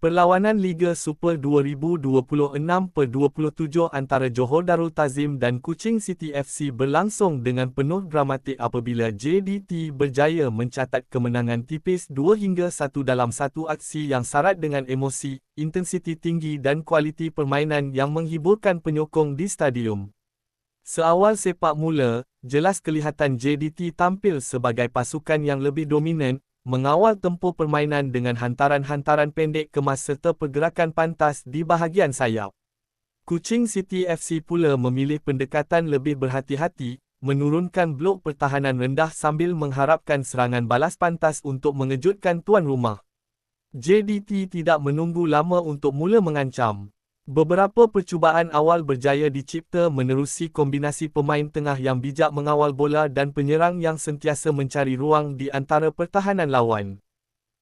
Perlawanan Liga Super 2026-27 antara Johor Darul Tazim dan Kuching City FC berlangsung dengan penuh dramatik apabila JDT berjaya mencatat kemenangan tipis 2 hingga 1 dalam satu aksi yang syarat dengan emosi, intensiti tinggi dan kualiti permainan yang menghiburkan penyokong di stadium. Seawal sepak mula, jelas kelihatan JDT tampil sebagai pasukan yang lebih dominan, mengawal tempoh permainan dengan hantaran-hantaran pendek kemas serta pergerakan pantas di bahagian sayap. Kuching City FC pula memilih pendekatan lebih berhati-hati, menurunkan blok pertahanan rendah sambil mengharapkan serangan balas pantas untuk mengejutkan tuan rumah. JDT tidak menunggu lama untuk mula mengancam. Beberapa percubaan awal berjaya dicipta menerusi kombinasi pemain tengah yang bijak mengawal bola dan penyerang yang sentiasa mencari ruang di antara pertahanan lawan.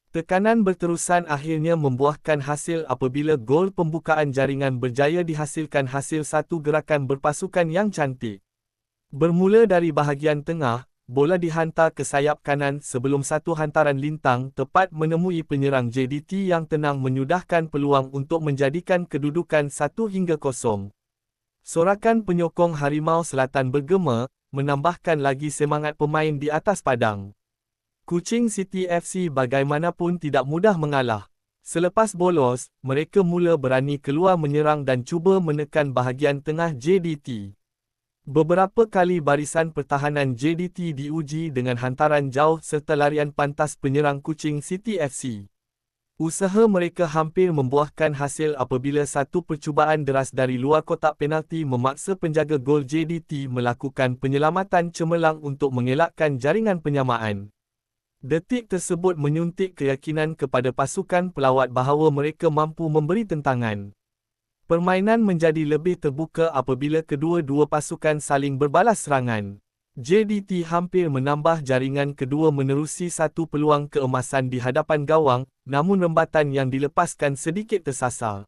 Tekanan berterusan akhirnya membuahkan hasil apabila gol pembukaan jaringan berjaya dihasilkan hasil satu gerakan berpasukan yang cantik. Bermula dari bahagian tengah, bola dihantar ke sayap kanan sebelum satu hantaran lintang tepat menemui penyerang JDT yang tenang menyudahkan peluang untuk menjadikan kedudukan 1 hingga 0. Sorakan penyokong Harimau Selatan bergema, menambahkan lagi semangat pemain di atas padang. Kuching City FC bagaimanapun tidak mudah mengalah. Selepas bolos, mereka mula berani keluar menyerang dan cuba menekan bahagian tengah JDT. Beberapa kali barisan pertahanan JDT diuji dengan hantaran jauh serta larian pantas penyerang kucing City FC. Usaha mereka hampir membuahkan hasil apabila satu percubaan deras dari luar kotak penalti memaksa penjaga gol JDT melakukan penyelamatan cemerlang untuk mengelakkan jaringan penyamaan. Detik tersebut menyuntik keyakinan kepada pasukan pelawat bahawa mereka mampu memberi tentangan. Permainan menjadi lebih terbuka apabila kedua-dua pasukan saling berbalas serangan. JDT hampir menambah jaringan kedua menerusi satu peluang keemasan di hadapan gawang, namun rembatan yang dilepaskan sedikit tersasar.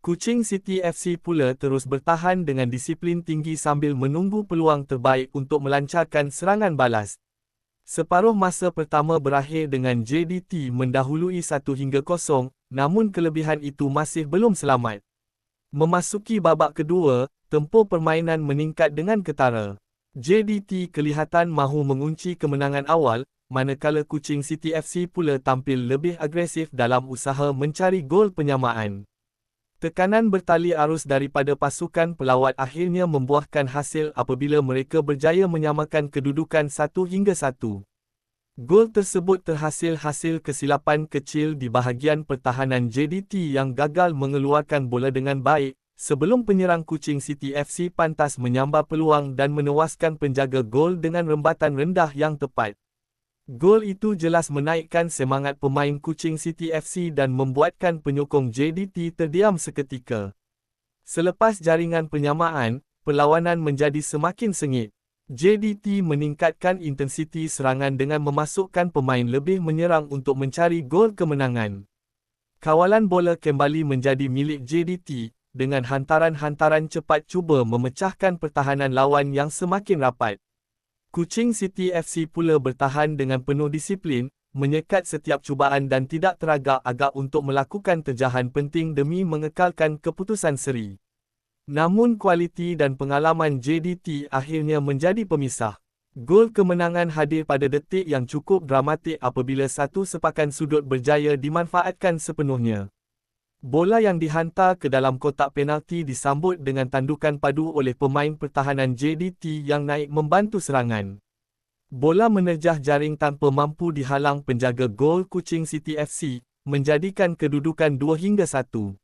Kuching City FC pula terus bertahan dengan disiplin tinggi sambil menunggu peluang terbaik untuk melancarkan serangan balas. Separuh masa pertama berakhir dengan JDT mendahului 1 hingga 0, namun kelebihan itu masih belum selamat. Memasuki babak kedua, tempoh permainan meningkat dengan ketara. JDT kelihatan mahu mengunci kemenangan awal, manakala Kuching City FC pula tampil lebih agresif dalam usaha mencari gol penyamaan. Tekanan bertali arus daripada pasukan pelawat akhirnya membuahkan hasil apabila mereka berjaya menyamakan kedudukan satu hingga satu. Gol tersebut terhasil hasil kesilapan kecil di bahagian pertahanan JDT yang gagal mengeluarkan bola dengan baik, sebelum penyerang Kuching City FC pantas menyambar peluang dan menewaskan penjaga gol dengan rembatan rendah yang tepat. Gol itu jelas menaikkan semangat pemain Kuching City FC dan membuatkan penyokong JDT terdiam seketika. Selepas jaringan penyamaan, perlawanan menjadi semakin sengit. JDT meningkatkan intensiti serangan dengan memasukkan pemain lebih menyerang untuk mencari gol kemenangan. Kawalan bola kembali menjadi milik JDT, dengan hantaran-hantaran cepat cuba memecahkan pertahanan lawan yang semakin rapat. Kuching City FC pula bertahan dengan penuh disiplin, menyekat setiap cubaan dan tidak teragak-agak untuk melakukan terjahan penting demi mengekalkan keputusan seri. Namun kualiti dan pengalaman JDT akhirnya menjadi pemisah. Gol kemenangan hadir pada detik yang cukup dramatik apabila satu sepakan sudut berjaya dimanfaatkan sepenuhnya. Bola yang dihantar ke dalam kotak penalti disambut dengan tandukan padu oleh pemain pertahanan JDT yang naik membantu serangan. Bola menerjah jaring tanpa mampu dihalang penjaga gol Kuching City FC, menjadikan kedudukan 2 hingga 1.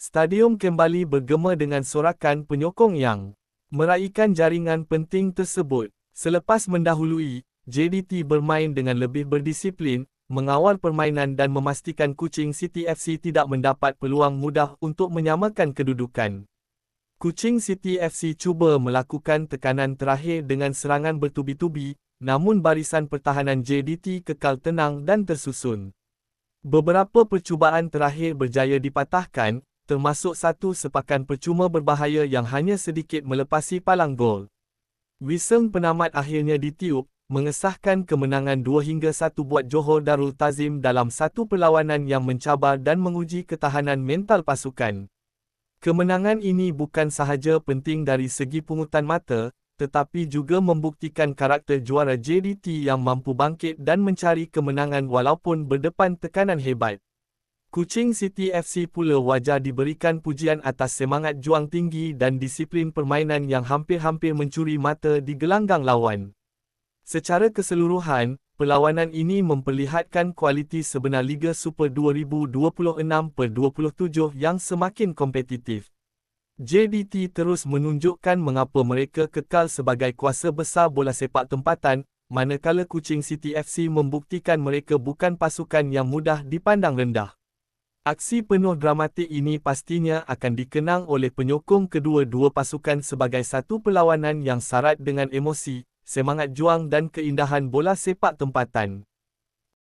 Stadium kembali bergema dengan sorakan penyokong yang meraihkan jaringan penting tersebut. Selepas mendahului, JDT bermain dengan lebih berdisiplin, mengawal permainan dan memastikan Kuching City FC tidak mendapat peluang mudah untuk menyamakan kedudukan. Kuching City FC cuba melakukan tekanan terakhir dengan serangan bertubi-tubi, namun barisan pertahanan JDT kekal tenang dan tersusun. Beberapa percubaan terakhir berjaya dipatahkan, termasuk satu sepakan percuma berbahaya yang hanya sedikit melepasi palang gol. Wisem penamat akhirnya ditiup, mengesahkan kemenangan 2 hingga 1 buat Johor Darul Tazim dalam satu perlawanan yang mencabar dan menguji ketahanan mental pasukan. Kemenangan ini bukan sahaja penting dari segi pungutan mata, tetapi juga membuktikan karakter juara JDT yang mampu bangkit dan mencari kemenangan walaupun berdepan tekanan hebat. Kuching City FC pula wajar diberikan pujian atas semangat juang tinggi dan disiplin permainan yang hampir-hampir mencuri mata di gelanggang lawan. Secara keseluruhan, perlawanan ini memperlihatkan kualiti sebenar Liga Super 2026-27 yang semakin kompetitif. JDT terus menunjukkan mengapa mereka kekal sebagai kuasa besar bola sepak tempatan, manakala Kuching City FC membuktikan mereka bukan pasukan yang mudah dipandang rendah. Aksi penuh dramatik ini pastinya akan dikenang oleh penyokong kedua-dua pasukan sebagai satu perlawanan yang syarat dengan emosi, semangat juang dan keindahan bola sepak tempatan.